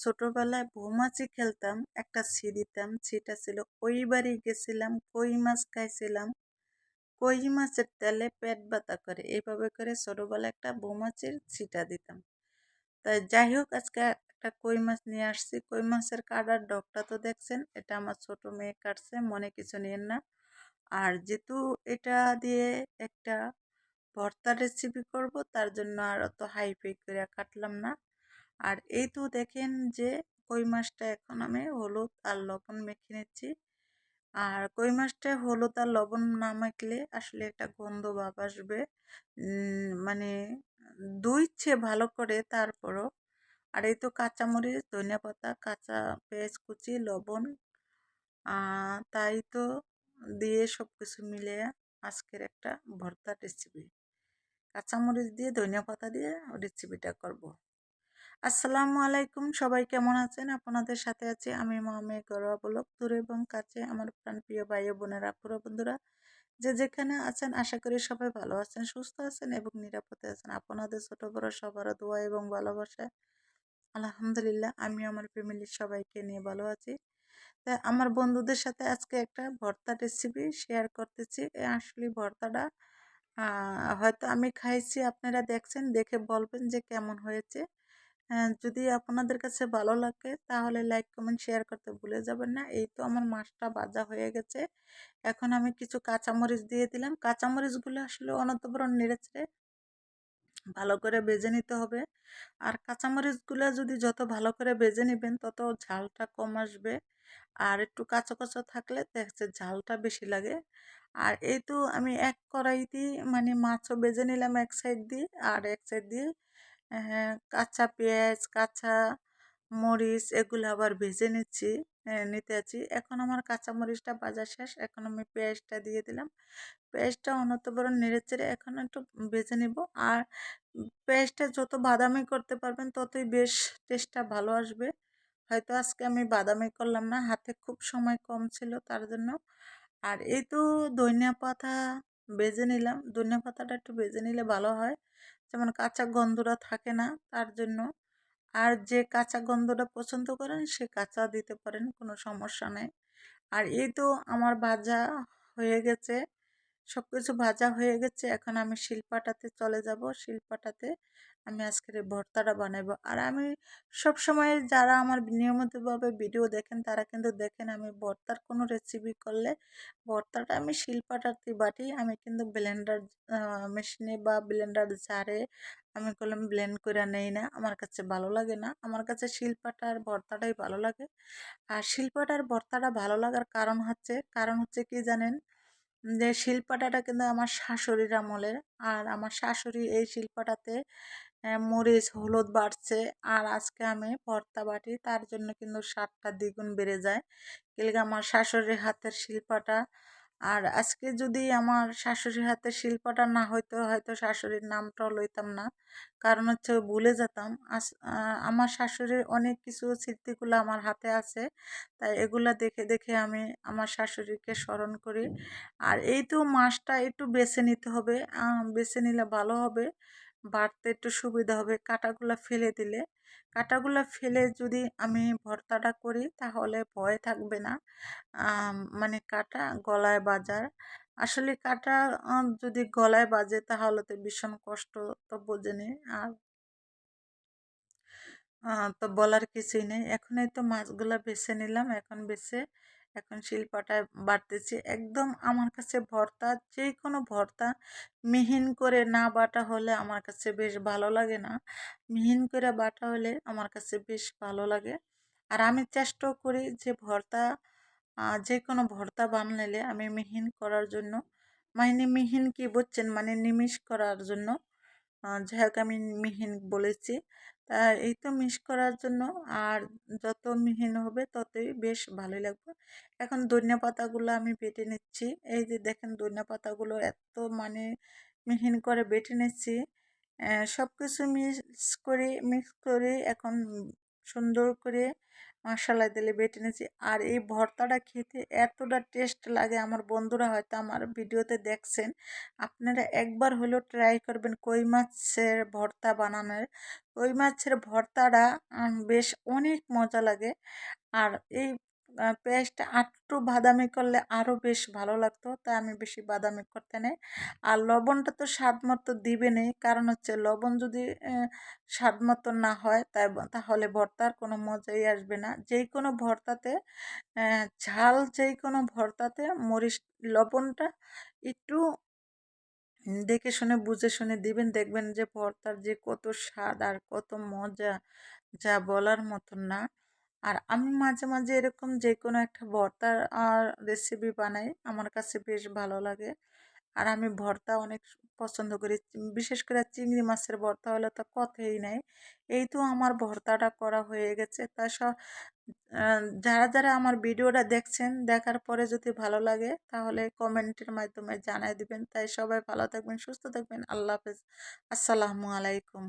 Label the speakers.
Speaker 1: ছোটবেলায় বৌমাছি খেলতাম, একটা ছি দিতাম ছিটা ছিল। ওই বাড়ি গেছিলাম, কই মাছ খাইছিলাম, কই মাছের তেলে পেট ব্যথা করে। এইভাবে করে ছোটবেলায় একটা বৌমাছির ছিটা দিতাম। তাই যাই হোক, আজকে একটা কই মাছ নিয়ে আসছি। কই মাছের কাটার ডগটা তো দেখছেন, এটা আমার ছোট মেয়ে কাটছে, মনে কিছু নিয়েন না। আর যেহেতু এটা দিয়ে একটা ভর্তা রেসিপি করব, তার জন্য আর অত হাই ফাই করে কাটলাম না। আর এই তো দেখেন যে, কই মাছটা এখন আমি হলুদ আর লবণ মেখে নিচ্ছি। আর কই মাছটা হলুদ আর লবণ না মাখলে আসলে একটা গন্ধ ভাব আসবে। মানে দুইছে ভালো করে তারপরও। আর এই তো কাঁচামরিচ, ধনিয়া পাতা, কাঁচা পেঁয়াজ কুচি, লবণ তাই তো দিয়ে সব কিছু মিলে আজকের একটা ভর্তা রেসিপি কাঁচামরিচ দিয়ে, ধনিয়া পাতা দিয়ে রেসিপিটা করব। আসসালামু আলাইকুম। সবাই কেমন আছেন? আপনাদের সাথে আছি আমি মামে গরোয়া বলক। দূরে এবং কাছে আমার প্রাণ প্রিয় ভাই বোনেরা পুরো বন্ধুরা, যে যেখানে আছেন, আশা করি সবাই ভালো আছেন, সুস্থ আছেন এবং নিরাপদে আছেন। আপনাদের ছোট বড় সবার দোয়া এবং ভালোবাসা, আলহামদুলিল্লাহ, আমি আমার ফ্যামিলির সবাইকে নিয়ে ভালো আছি। তা আমার বন্ধুদের সাথে আজকে একটা ভর্তা রেসিপি শেয়ার করতেছি। আসলে ভর্তাটা হয়তো আমি খাইছি, আপনারা দেখছেন, দেখে বলবেন যে কেমন হয়েছে। যদি আপনাদের কাছে ভালো লাগে, তাহলে লাইক কমেন্ট শেয়ার করতে ভুলে যাবেন না। এই তো আমার মাছটা ভাজা হয়ে গেছে। এখন আমি কিছু কাঁচামরিচ দিয়ে দিলাম। কাঁচামরিচগুলো আসলে অনন্তবরণ নেড়েছে ভালো করে বেজে নিতে হবে। আর কাঁচামরিচগুলো যদি যত ভালো করে বেজে নেবেন, তত ঝালটা কম আসবে। আর একটু কাঁচা কাঁচা থাকলে দেখছে ঝালটা বেশি লাগে। আর এই তো আমি এক কড়াইতে মানে মাছও বেজে নিলাম এক সাইড দিয়ে। আর এক সাইড দিয়ে কাঁচা পেঁয়াজ, কাঁচা মরিচ এগুলো আবার ভেজে নিচ্ছি নিতে আছি। এখন আমার কাঁচা মরিচটা ভাজা শেষ, এখন আমি পেঁয়াজটা দিয়ে দিলাম। পেঁয়াজটা অনতবরণ নেড়ে চেড়ে এখন একটু ভেজে নিব। আর পেঁয়াজটা যত বাদামি করতে পারবেন, ততই বেশ টেস্টটা ভালো আসবে। হয়তো আজকে আমি বাদামি করলাম না, হাতে খুব সময় কম ছিল তার জন্য। আর এই তো ধনিয়া পাতা বেজে নিলাম। ধনিয়া পাতাটা একটু বেজে নিলে ভালো হয়। যেমন কাঁচা গন্ধটা থাকে না তার জন্য। আর যে কাঁচা গন্ধটা পছন্দ করেন, সে কাঁচা দিতে পারেন, কোনো সমস্যা নেই। আর এই তো আমার ভাজা হয়ে গেছে। সব কিছু ভাজা হয়ে গেছে। এখন আমি শিল্পাটাতে চলে যাব। শিল্পাটাতে আমি আজকের এই ভর্তাটা বানাবো। আর আমি সব সময় যারা আমার নিয়মিতভাবে ভিডিও দেখেন, তারা কিন্তু দেখেন আমি ভর্তার কোনো রেসিপি করলে ভর্তাটা আমি শিল্পাটাতে বাটি, আমি কিন্তু ব্লেন্ডার মেশিনে বা ব্লেন্ডার জারে আমি করলাম ব্লেন্ড করে নেই না। আমার কাছে ভালো লাগে না। আমার কাছে শিল্পাটার ভর্তাটাই ভালো লাগে। আর শিল্পাটার ভর্তাটা ভালো লাগার কারণ হচ্ছে কারণ হচ্ছে কি জানেন? যে শিল্পটাটা কিন্তু আমার শাশুড়ির আমলের। আর আমার শাশুড়ি এই শিল্পাটাতে মরিচ, হলুদ বাড়ছে। আর আজকে আমি ভর্তা বাটি, তার জন্য কিন্তু স্বাদটা দ্বিগুণ বেড়ে যায়। কেলকে আমার শাশুড়ির হাতের শিল্পাটা আর আজকে যদি আমার শাশুড়ির হাতে শিল্পটা না হইতো, হয়তো শাশুড়ির নামটাও লইতাম না। কারণ হচ্ছে ভুলে যেতাম। আমার শাশুড়ির অনেক কিছু স্মৃতিগুলো আমার হাতে আছে। তাই এগুলো দেখে দেখে আমি আমার শাশুড়িকে স্মরণ করি। আর এই তো মাছটা একটু বেছে নিতে হবে। বেছে নিলে ভালো হবে। বাড়তে একটু সুবিধা হবে কাটাগুলো ফেলে দিলে। কাটাগুলো ফেলে যদি আমি ভর্তাটা করি তাহলে ভয় থাকবে না। মানে কাটা গলায় বাজার। আসলে কাটা যদি গলায় বাজে তাহলে তো ভীষণ কষ্ট তো বোঝেনি। আর তো বলার কিছুই নেই। এখন এই তো মাছগুলো বেছে নিলাম, এখন বেছে এখন শিল্পটায় বাড়তেছি। একদম আমার কাছে ভর্তা যে কোনো ভর্তা, মিহিন করে না বাটা হলে আমার কাছে বেশ ভালো লাগে না। মিহিন করে বাটা হলে আমার কাছে বেশ ভালো লাগে। আর আমি চেষ্টাও করি যে ভর্তা যে কোনো ভর্তা বানালে আমি মিহিন করার জন্য। মানে মিহিন কি বুঝছেন? মানে নিমিষ করার জন্য। যাই হোক আমি মিহিন বলেছি। তা এই তো মিশ করার জন্য। আর যত মিহিন হবে ততই বেশ ভালোই লাগবে। এখন ধনিয়া পাতাগুলো আমি বেটে নিচ্ছি। এই যে দেখেন ধনিয়া পাতাগুলো এত মানে মিহিন করে বেটে নিচ্ছি। সব কিছু মিক্স করে মিক্স করে, এখন সুন্দর করে মশলা দিলে বেটে নিয়েছি। আর এই ভর্তাটা খেতে এতটা টেস্ট লাগে, আমার বন্ধুরা হয়তো আমার ভিডিওতে দেখছেন। আপনারা একবার হলেও ট্রাই করবেন কই মাছের ভর্তা বানানোর। কই মাছের ভর্তাটা বেশ অনেক মজা লাগে। আর এই পেঁয়াজটা আটটু বাদামি করলে আরও বেশ ভালো লাগতো, তাই আমি বেশি বাদামি করতে নেই। আর লবণটা তো স্বাদ মতো দিবেনই কারণ হচ্ছে লবণ যদি স্বাদ মতো না হয়, তাই তাহলে ভর্তার কোনো মজাই আসবে না। যেই কোনো ভর্তাতে ঝাল যেই কোনো ভর্তাতে মরিচ লবণটা একটু দেখে শুনে, বুঝে শুনে দিবেন, দেখবেন যে ভর্তার যে কত স্বাদ আর কত মজা, যা বলার মতন না। আর আমি মাঝে মাঝে এরকম যে কোনো একটা ভর্তার রেসিপি বানাই। আমার কাছে বেশ ভালো লাগে। আর আমি ভর্তা অনেক পছন্দ করি। বিশেষ করে চিংড়ি মাছের ভর্তা হলে তো কথাই নাই। এই তো আমার ভর্তাটা করা হয়ে গেছে। তা সব যারা যারা আমার ভিডিওটা দেখছেন, দেখার পরে যদি ভালো লাগে, তাহলে কমেন্টের মাধ্যমে জানাই দিবেন। তাই সবাই ভালো থাকবেন, সুস্থ থাকবেন। আল্লাহ হাফেজ। আসসালামু আলাইকুম।